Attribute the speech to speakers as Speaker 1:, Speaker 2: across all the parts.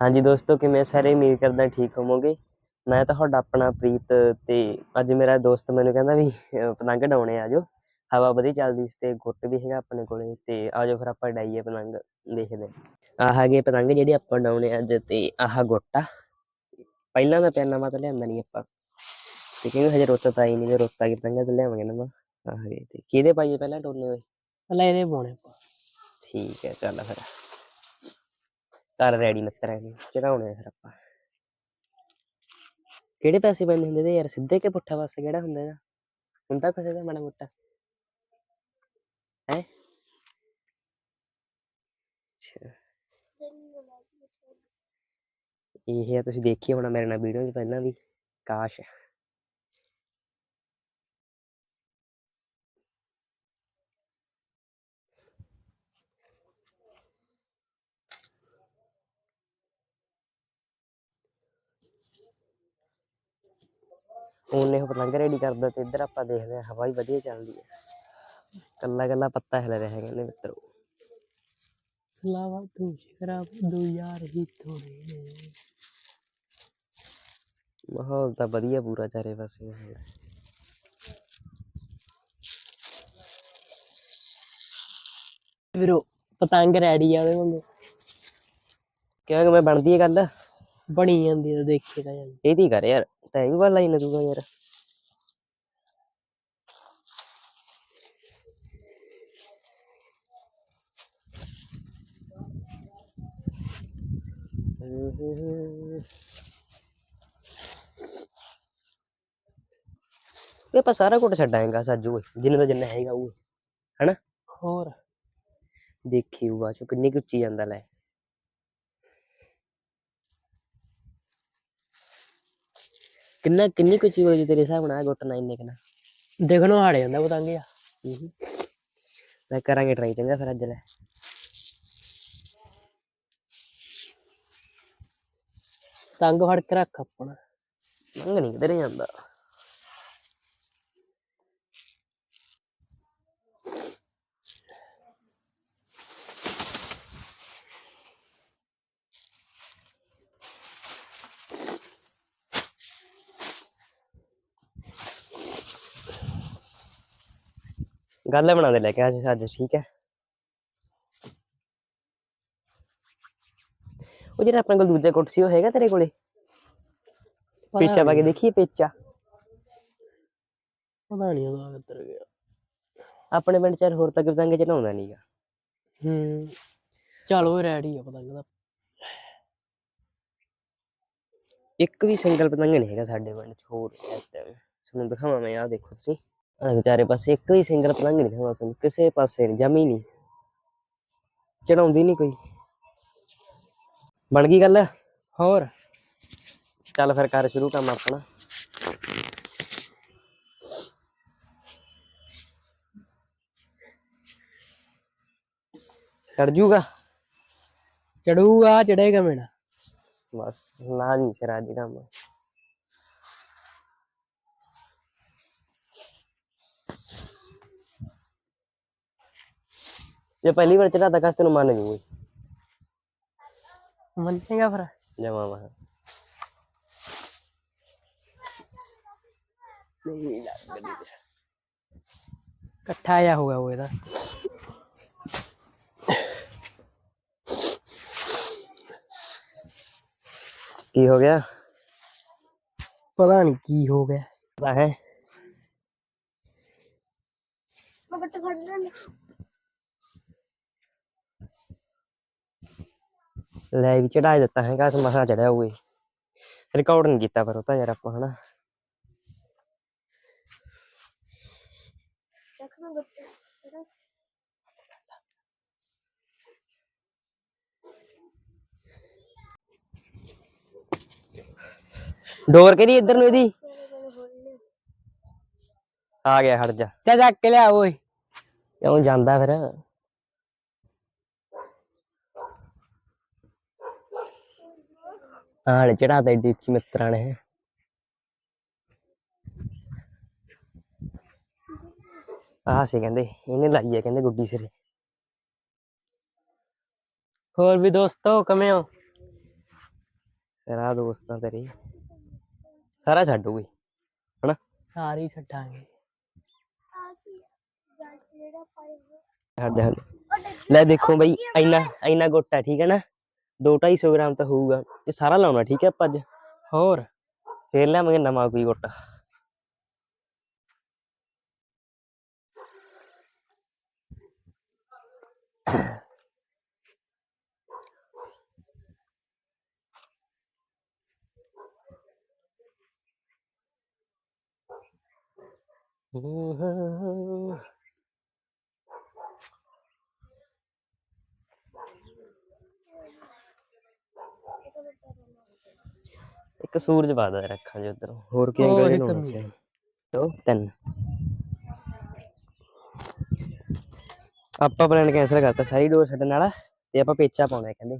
Speaker 1: ਹਾਂਜੀ ਦੋਸਤੋ ਕਿਵੇਂ ਸਾਰੇ? ਉਮੀਦ ਕਰਦਾ ਠੀਕ ਹੋਵੋਗੇ। ਮੈਂ ਤੁਹਾਡਾ ਆਪਣਾ ਪ੍ਰੀਤ ਤੇ ਅੱਜ ਮੇਰਾ ਦੋਸਤ ਮੈਨੂੰ ਕਹਿੰਦਾ ਵੀ ਪਤੰਗ ਡਾਉਣੇ ਆ ਜਾਓ। ਹਵਾ ਵਧੀਆ ਚੱਲਦੀ ਸੀ ਤੇ ਗੁੱਟ ਵੀ ਹੈਗਾ ਆਪਣੇ ਕੋਲੇ ਤੇ ਆਜੋ ਫਿਰ ਆਪਾਂ ਡਾਈਏ ਪਤੰਗ ਦੇਖਦੇ ਹਾਂ। ਆਹ ਹੈਗੇ ਪਤੰਗ ਜਿਹੜੇ ਆਪਾਂ ਡਾਉਣੇ ਅੱਜ ਤੇ ਆਹ ਗੁੱਟ ਪਹਿਲਾਂ ਦਾ ਪੈਨਾ ਮਤ ਲਿਆਂਦਾ ਨਹੀਂ ਆਪਾਂ। ਤੇ ਕਿਉਂਕਿ ਹਜੇ ਰੁੱਤ ਤਾਂ ਆਈ ਨਹੀਂ ਰੁੱਤ ਕੇ ਪਤੰਗਾਂ ਤੇ ਲਿਆਵਾਂਗੇ ਨਾ ਆਹ ਤੇ ਕਿਹਦੇ ਪਾਈਏ ਪਹਿਲਾਂ ਟੋਨੇ ਹੋਏ?
Speaker 2: ਪਹਿਲਾਂ ਇਹਦੇ ਪਾਉਣੇ ਆਪਾਂ।
Speaker 1: ਠੀਕ ਹੈ ਚੱਲ ਫਿਰ। ਕਰ ਰੈਡੀ ਨੱਤਰ ਨੇ ਚੜਾਉਣੇ ਫਿਰ ਆਪਾਂ? ਕਿਹੜੇ ਪੈਸੇ ਪੈਂਦੇ ਹੁੰਦੇ ਤੇ ਯਾਰ, ਸਿੱਧੇ ਕਿ ਪੁੱਠਾ ਪਾਸੇ ਕਿਹੜਾ ਹੁੰਦਾ ਇਹਦਾ? ਹੁੰਦਾ ਕਿਸੇ ਦਾ ਮਾੜਾ ਮੋਟਾ। ਹੈ? ਇਹ ਆ, ਤੁਸੀਂ ਦੇਖੀ ਹੋਣਾ ਮੇਰੇ ਨਾਲ ਵੀਡੀਓ 'ਚ ਪਹਿਲਾਂ ਵੀ, ਕਾਸ਼। ਉਹਨੇ ਉਹ ਪਤੰਗ ਰੈਡੀ ਕਰਦਾ ਤੇ ਇੱਧਰ ਆਪਾਂ ਦੇਖਦੇ ਆ ਹਵਾ ਹੀ ਵਧੀਆ ਚੱਲਦੀ ਹੈ। ਕੱਲਾ ਕੱਲਾ ਪੱਤਾ ਹਿਲ ਰਿਹਾ ਹੈ ਕਹਿੰਦੇ ਮਿੱਤਰੋ।
Speaker 2: ਸਲਾਵਾ ਤੂੰ ਸ਼ਰਾਬ ਦੋ ਯਾਰ ਹੀ ਥੋੜੇ
Speaker 1: ਮਾਹੌਲ ਤਾਂ ਵਧੀਆ ਪੂਰਾ ਚਾਰੇ ਪਾਸੇ ਹੈ
Speaker 2: ਵੀਰੋ ਪਤੰਗ ਰੈਡੀ ਆ ਉਹਦੇ ਵਾਂਗੂ।
Speaker 1: ਕਿਉਂ ਕਿ ਮੈਂ ਬਣਦੀ ਹੈ ਗੱਲ?
Speaker 2: ਬਣੀ ਜਾਂਦੀ ਤਾਂ ਦੇਖੀ ਤਾਂ ਜਾਂਦੀ
Speaker 1: ਇਹਦੀ ਕਰ ਯਾਰ ਟਾਈਮ ਵਾਲਾ ਨਾ ਤੂੰ ਯਾਰ। ਇਹ ਆਪਾਂ ਸਾਰਾ ਕੁਝ ਛੱਡਾਂਗਾ ਸਾਜੂ ਜਿੰਨੇ ਦਾ ਜਿੰਨਾ ਹੈਗਾ ਉਹ ਹਨਾ?
Speaker 2: ਹੋਰ?
Speaker 1: ਦੇਖੀ ਉਹ ਬਾਅਦ ਚੋਂ ਕਿੰਨੀ ਕੁ ਉੱਚੀ ਜਾਂਦਾ ਲੈ। ਕਿੰਨਾ ਕਿੰਨੀ ਕੁ ਉੱਚੀ ਹੋਈ ਤੇਰੇ ਹਿਸਾਬ ਨਾਲ ਗੁੱਟ ਨਾ ਇੰਨੇ ਕਿਨਾ
Speaker 2: ਦੇਖਣੋਂ ਹਾੜ ਜਾਂਦਾ ਪਤੰਗ ਆ
Speaker 1: ਮੈਂ ਕਰਾਂਗੇ ਟਰਾਈ ਚੰਗਾ ਫਿਰ ਅੱਜ ਲੈ।
Speaker 2: ਪਤੰਗ ਫੜ ਕੇ ਰੱਖ ਆਪਣਾ।
Speaker 1: ਮੰਗ ਨਹੀਂ ਕਿਧਰੇ ਜਾਂਦਾ। ਗੱਲ ਬਣਾ ਦੇ ਲੈ ਕੇ ਅੱਜ ਅੱਜ ਠੀਕ ਹੈ। ਉਹ ਜਿਹੜਾ ਆਪਣੇ ਕੋਲ ਦੂਜਾ ਗੁੱਟ ਸੀ ਉਹ ਹੈਗਾ ਤੇਰੇ ਕੋਲੇ? ਪੇਚਾ ਪਾ ਕੇ ਦੇਖੀਏ ਪੇਚਾ।
Speaker 2: ਪਤਾ ਨਹੀਂ ਉਹਦਾ ਕਿੱਧਰ ਗਿਆ।
Speaker 1: ਆਪਣੇ ਪਿੰਡ ਚ ਯਾਰ ਹੋਰ ਤੱਕ ਪਤੰਗ ਚੜਾਉਂਦਾ ਨਹੀਂਗਾ
Speaker 2: ਹੂੰ ਚੱਲ ਉਹ ਰੈਡੀ ਆ ਪਤੰਗ ਦਾ।
Speaker 1: ਇੱਕ ਵੀ ਸਿੰਗਲ ਪਤੰਗ ਨਹੀਂ ਹੈਗਾ ਸਾਡੇ ਪਿੰਡ ਚ ਹੋਰ ਇਸ ਟਾਈਮ ਤੁਹਾਨੂੰ ਦਿਖਾਵਾਂ ਮੈਂ ਆਹ ਦੇਖੋ ਤੁਸੀਂ। ਆਹ ਵਿਚਾਰੇ ਪਾਸੇ ਇੱਕ ਵੀ ਸਿੰਗਲ ਪਤੰਗ ਨਹੀਂ ਦਿਖਾਵਾਂ ਤੁਹਾਨੂੰ ਕਿਸੇ ਪਾਸੇ ਨਹੀਂ ਜਮੀ ਨਹੀਂ। ਚੜਾਉਂਦੀ ਨਹੀਂ ਕੋਈ। ਬਣ ਗਈ ਗੱਲ?
Speaker 2: ਹੋਰ?
Speaker 1: ਚੱਲ ਫਿਰ ਕਰ ਸ਼ੁਰੂ ਕੰਮ ਆਪਣਾ। ਚੜ ਜੂਗਾ?
Speaker 2: ਚੜੂਗਾ ਚੜੇਗਾ ਮੇਰਾ।
Speaker 1: ਬਸ ਨਾ ਨਹੀਂ ਸਿਰ ਅੱਜ ਕੰਮ। ਜੇ ਪਹਿਲੀ ਵਾਰ ਚੜਾਤਾ ਕਸ ਤੈਨੂੰ ਮੰਨ ਜੂਗੀ।
Speaker 2: ਮੰਨੇਗਾ ਫਿਰ।
Speaker 1: ਜਮਾ ਵਾ।
Speaker 2: ਇਕੱਠਾ ਜਾ ਹੋਗਾ ਉਹ ਇਹਦਾ।
Speaker 1: ਕੀ ਹੋ ਗਿਆ?
Speaker 2: ਪਤਾ ਨਹੀਂ ਕੀ ਹੋ ਗਿਆ।
Speaker 1: ਪਤਾ ਹੈ। ਲੈ ਵੀ ਚੜਾ ਦਿੱਤਾ ਹੈ ਕਸ ਮਸਾ ਚੜਿਆ ਹੋਏ ਰਿਕਾਰਡ ਨਹੀਂ ਕੀਤਾ ਪਰ ਉਹ ਤਾਂ ਯਾਰ ਆਪਾਂ ਹਨਾ। ਡੋਰ ਕਿਹਦੀ ਇੱਧਰ ਨੂੰ ਇਹਦੀ? ਆ ਗਿਆ ਹਟ ਜਾ।
Speaker 2: ਚਾ ਚੱਕ ਕੇ ਲਿਆ ਓਏ।
Speaker 1: ਕਿਉਂ ਜਾਂਦਾ ਫਿਰ? ਏਡੀ ਉੱਚੀ ਮਿੱਤਰਾਂ ਨੇ। ਆਹ ਸੀ ਕਹਿੰਦੇ ਇਹਨੇ ਲਾਈ ਹੈ ਕਹਿੰਦੇ ਗੁੱਡੀ ਸਿਰੇ।
Speaker 2: ਹੋਰ ਵੀ ਦੋਸਤੋ ਕਿਵੇਂ ਹੋ?
Speaker 1: ਤੇਰਾ ਦੋਸਤਾਂ ਤੇਰੇ। ਸਾਰਾ ਛੱਡੂਗੀ ਹਨਾ?
Speaker 2: ਸਾਰੀ ਛੱਡਾਂਗੇ।
Speaker 1: ਛੱਡ ਛੱਡ। ਲੈ ਦੇਖੋ ਬਈ ਇੰਨਾ ਇੰਨਾ ਗੁੱਟ ਠੀਕ ਹੈ ਨਾ? 2-250 ਗ੍ਰਾਮ ਤਾਂ ਹੋਊਗਾ। ਤੇ ਸਾਰਾ ਲਾਉਣਾ ਠੀਕ ਹੈ ਆਪਾਂ ਅੱਜ?
Speaker 2: ਹੋਰ?
Speaker 1: ਫੇਰ ਲਿਆਵਾਂਗੇ ਨਵਾਂ ਕੋਈ ਗੁੱਟ। ਇੱਕ ਸੂਰਜ ਬਾਦਾ ਰੱਖਾਂ ਜੇ ਉਧਰ। ਹੋਰ ਕੀ
Speaker 2: ਹੋਰ
Speaker 1: ਅੰਗਲ ਲਾਉਣਾ
Speaker 2: ਨੂੰ।
Speaker 1: ਸੀ? ਦੋ ਤਿੰਨ। ਆਪਾਂ ਪਲਾਨ ਕੈਂਸਲ ਕਰਤਾ ਸਾਰੀ ਡੋਰ ਛੱਡਣ ਵਾਲਾ ਤੇ ਆਪਾਂ ਪੇਚਾ ਪਾਉਣਾ ਹੈ ਕਹਿੰਦੇ।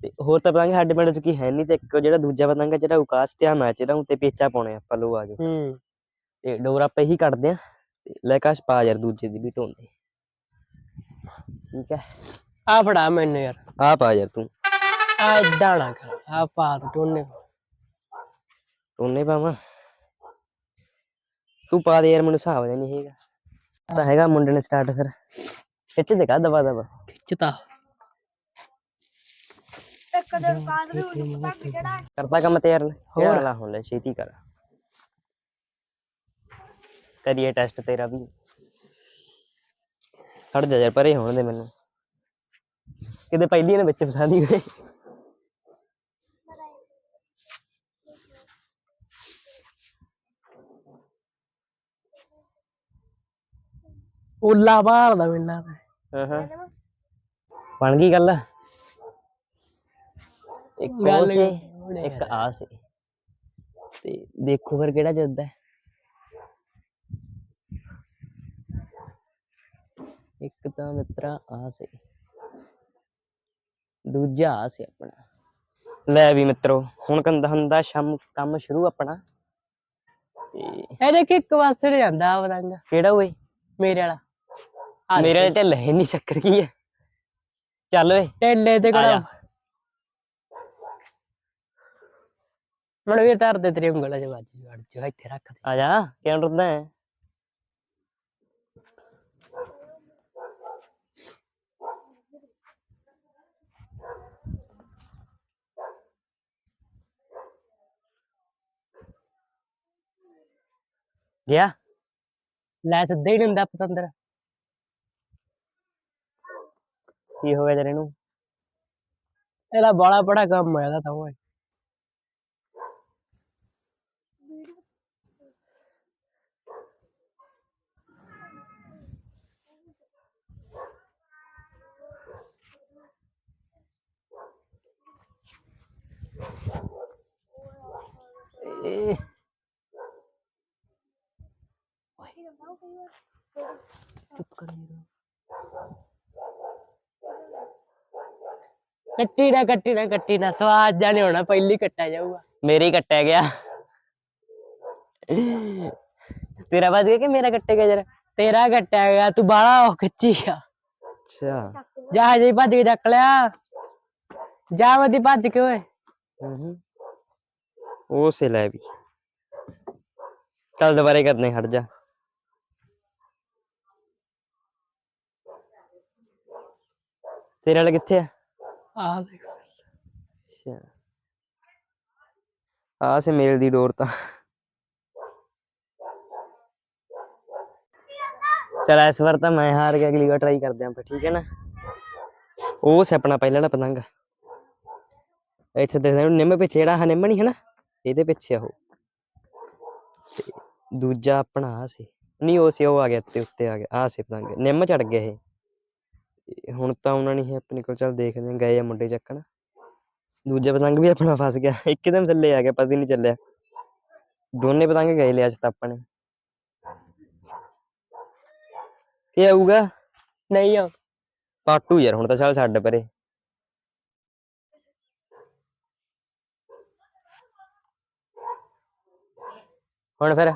Speaker 1: ਤੇ ਹੋਰ ਤਾਂ ਪਤੰਗ ਸਾਡੇ ਪਿੰਡ ਚ ਕੀ ਹੈ ਨਹੀਂ ਤੇ ਇੱਕ ਜਿਹੜਾ ਦੂਜਾ ਪਤੰਗ ਹੈ ਜਿਹੜਾ ਉਕਾਸ ਤੇ ਆ ਮੈਚ ਇਹਦਾ ਤੇ ਪੇਚਾ ਪਾਉਣੇ ਆਪਾਂ ਲੋ ਆ ਜਾਓ।
Speaker 2: ਹੂੰ।
Speaker 1: ਤੇ ਡੋਰ ਆਪਾਂ ਇਹੀ ਕੱਢਦੇ ਆ ਤੇ ਲੈ ਕਾਸ਼ ਪਾ ਯਾਰ ਦੂਜੇ ਦੀ ਵੀ ਢੋਂਦੇ। ਠੀਕ ਹੈ।
Speaker 2: ਆ ਫੜਾ ਮੈਨੂੰ ਯਾਰ।
Speaker 1: ਆ ਪਾ ਯਾਰ ਤੂੰ।
Speaker 2: ਆ ਏਦਾਂ ਨਾ ਕਰ ਆ ਪਾ ਤੂੰ ਟੋਨੇ
Speaker 1: ਟੋਨੇ ਪਾਵਾਂ? ਤੂੰ ਪਾ ਦੇ ਯਾਰ ਮੈਨੂੰ ਹਿਸਾਬ ਜਿਹਾ ਨਹੀਂ ਹੈਗਾ। ਤਾਂ ਹੈਗਾ ਮੁੰਡੇ ਨੇ ਸਟਾਰਟ ਫਿਰ। ਖਿੱਚ ਦੇ ਕਾ ਦਬਾ ਦਬਾ?
Speaker 2: ਖਿੱਚਤਾ।
Speaker 1: ਕਰਦਾ ਕੰਮ ਤੇ ਯਾਰ
Speaker 2: ਹੋਰ।
Speaker 1: ਲਾ ਹੁਣ ਲੈ ਛੇਤੀ ਕਰ। ਕਰੀਏ ਟੈਸਟ ਤੇਰਾ ਵੀ। ਖੜ ਜਾ ਯਾਰ ਪਰੇ ਹੋਣ ਦੇ ਮੈਨੂੰ। ਕਿਤੇ ਪਹਿਲੀ ਨੇ ਵਿੱਚ ਫਸਾ ਦੀ। ਗਏ
Speaker 2: ਉੱਲਾ ਬਾਲਦਾ ਮੈਨੂੰ ਲੱਗਦਾ।
Speaker 1: ਹਾਂ ਹਾਂ ਬਣ ਗਈ ਗੱਲ? ਇੱਕ ਉਹ
Speaker 2: ਗੱਲ
Speaker 1: ਸੀ
Speaker 2: ਉਹਨੇ
Speaker 1: ਇੱਕ ਆ ਸੀ। ਤੇ ਦੇਖੋ ਫਿਰ ਕਿਹੜਾ ਜਿੱਤਦਾ। ਇੱਕ ਤਾਂ ਮਿੱਤਰਾ ਆ ਸੀ। ਦੂਜਾ ਆ ਸੀ ਆਪਣਾ। ਲੈ ਵੀ ਮਿੱਤਰੋ ਹੁਣ ਕੰਦਾ ਹੁੰਦਾ ਸ਼ਾਮ ਕੰਮ ਸ਼ੁਰੂ ਆਪਣਾ। ਤੇ
Speaker 2: ਇਹ ਦੇਖ ਇੱਕ ਨੂੰ ਜਾਂਦਾ ਆ ਪਤੰਗ।
Speaker 1: ਕਿਹੜਾ ਓਏ?
Speaker 2: ਮੇਰੇ ਵਾਲਾ।
Speaker 1: ਮੇਰੇ ਵਾਲੇ ਢਿੱਲ ਹੈ ਨਹੀਂ ਚੱਕਰ ਕੀ ਹੈ ਚੱਲ ਓਏ
Speaker 2: ਟੇਲੇ ਤੇ
Speaker 1: ਆ
Speaker 2: ਕਿਹੜਾ
Speaker 1: ਜਾ।
Speaker 2: ਮਣ ਵੀ ਧਰ ਦੇ ਤੇਰੀ ਉਂਗਲਾਂ 'ਚ ਵੱਜ ਜੜ ਚ ਇੱਥੇ ਰੱਖ ਦੇ
Speaker 1: ਆ ਜਾ ਕਿਉਂ ਡਰਦਾ ਹੈ ਗਿਆ
Speaker 2: ਲੈ ਸਿੱਧਾ ਹੀ ਨੀ ਹੁੰਦਾ ਪਤੰਦਰ
Speaker 1: ਕੀ ਹੋ ਗਿਆ ਤੇਰੇ ਨੂੰ?
Speaker 2: ਇਹਦਾ ਬੜਾ ਬੜਾ ਕੰਮ ਹੈ ਇਹਦਾ ਤਾਂ ਓਏ।
Speaker 1: ਏ
Speaker 2: ਚੁੱਪ ਕਰ ਨੀ ਕੱਟੀ ਨਾ ਕੱਟੀ ਨਾ ਕੱਟੀ ਨਾ ਸਵਾਦ ਜਾਣੇ ਹੋਣਾ ਪਹਿਲੀ ਕੱਟਾ ਜਾਊਗਾ
Speaker 1: ਮੇਰੇ ਹੀ ਕੱਟਿਆ ਗਿਆ ਤੇਰਾ ਵੱਜ ਗਿਆ ਕਿ ਮੇਰਾ ਕੱਟਿਆ ਗਿਆ ਜਰਾ
Speaker 2: ਤੇਰਾ ਕੱਟਿਆ ਗਿਆ ਤੂੰ ਬਾਲਾ ਉਹ ਖਿੱਚੀ ਗਿਆ
Speaker 1: ਅੱਛਾ
Speaker 2: ਜਾ ਜੇ ਭੱਜ ਕੇ ਚੱਕ ਲਿਆ ਜਾ ਵਦੀ ਭੱਜ ਕੇ ਓਏ
Speaker 1: ਹੂੰ ਉਹ ਸੇ ਲੈ ਵੀ ਚੱਲ ਦੁਬਾਰੇ ਕਰਨੇ ਹਟ ਜਾ ਤੇਰੇ ਵਾਲਾ ਕਿੱਥੇ ਆ
Speaker 2: ਆ ਦੇਖ।
Speaker 1: ਅੱਛਾ। ਆ ਸੇ ਮੇਲ ਦੀ ਡੋਰ ਤਾਂ। ਚਲ ਇਸ ਵਾਰ ਤਾਂ ਮੈਂ ਹਾਰ ਗਿਆ, ਅਗਲੀ ਵਾਰ ਟਰਾਈ ਕਰਦੇ ਆਂ ਆਪਾਂ, ਠੀਕ ਹੈ ਨਾ? ਉਹ ਸੇ ਆਪਣਾ ਪਹਿਲਾ ਵਾਲਾ ਪਤੰਗ। ਇੱਥੇ ਦੇਖਦੇ ਨਿੰਮ ਪਿੱਛੇ ਜਿਹੜਾ ਆਹ ਨਿੰਮ ਨਹੀਂ ਹੈ ਨਾ, ਇਹਦੇ ਪਿੱਛੇ ਆ ਉਹ। ਦੂਜਾ ਆਪਣਾ ਆ ਸੀ। ਨਹੀਂ, ਉਹ ਸੀ, ਉਹ ਆ ਗਿਆ, ਤੇ ਉੱਤੇ ਆ ਗਿਆ ਆ ਸੀ ਪਤੰਗ। ਨਿੰਮ ਚੜ ਗਿਆ ਇਹ। ਹੁਣ ਤਾਂ ਉਹਨਾਂ ਨਹੀਂ ਹੈ ਆਪਣੇ ਕੋਲ ਚੱਲ ਦੇਖਦੇ ਆਂ ਗਏ ਆ ਮੁੰਡੇ ਚੱਕਣ। ਦੂਜਾ ਪਤੰਗ ਵੀ ਆਪਣਾ ਫਸ ਗਿਆ ਇੱਕਦਮ ਥੱਲੇ ਆ ਗਿਆ ਪਤਾ ਹੀ ਨਹੀਂ ਚੱਲਿਆ। ਦੋਨੇ ਪਤੰਗ ਗਏ ਲਿਆ ਅੱਜ ਤਾਂ ਆਪਾਂ ਨੇ ਕੀ ਆਊਗਾ?
Speaker 2: ਨਹੀਂ ਆ।
Speaker 1: ਪਾਟੂ ਯਾਰ ਹੁਣ ਤਾਂ ਚੱਲ ਛੱਡ ਪਰੇ। ਹੁਣ ਫਿਰ?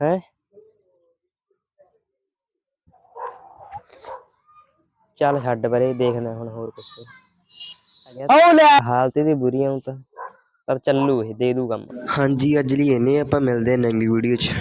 Speaker 1: ਹੈ? ਚੱਲ ਛੱਡ ਪਰੇ ਦੇਖਦੇ ਹੁਣ ਹੋਰ ਕੁਛ
Speaker 2: ਉਹ ਲੈ।
Speaker 1: ਹਾਲਤ ਇਹਦੀ ਬੁਰੀ ਆਉਂ ਤਾਂ। ਪਰ ਚੱਲੂ ਇਹ ਦੇ ਦੂ ਕੰਮ।
Speaker 3: ਹਾਂਜੀ ਅੱਜ ਲਈ ਇੰਨੇ ਆਪਾਂ ਮਿਲਦੇ ਹਾਂ ਨਵੀਂ ਵੀਡੀਓ 'ਚ।